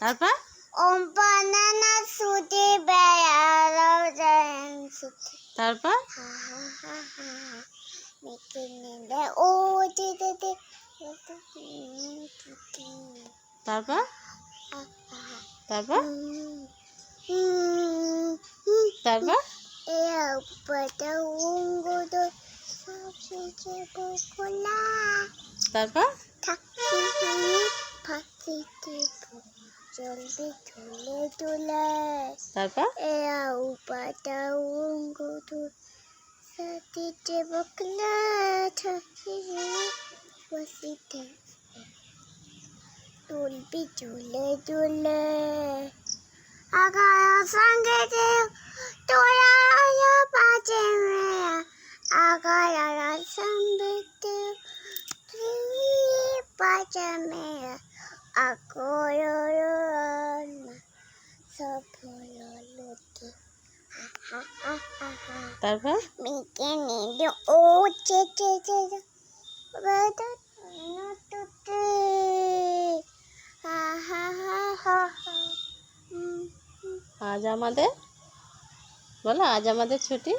তারপর? বানানা ছুটি বেড়ালো ছুটি তারপর? ও তারপর? তারপর? তারপর? তারপর? জলদি তুলে তুলে তারপর? এরা উপাটা ungu do সাথিতে বকলা থাকি। বসিতে তুলবি তুলে তুলে আগায়া সঙ্গে যে তোরা বাজে মেয়া। আগায়া সঙ্গে বাজে মেয়া। আকরণ তারপর মিকে নিলে ও চে চে চে। আজ আমাদের? বলো আজ আমাদের ছুটি?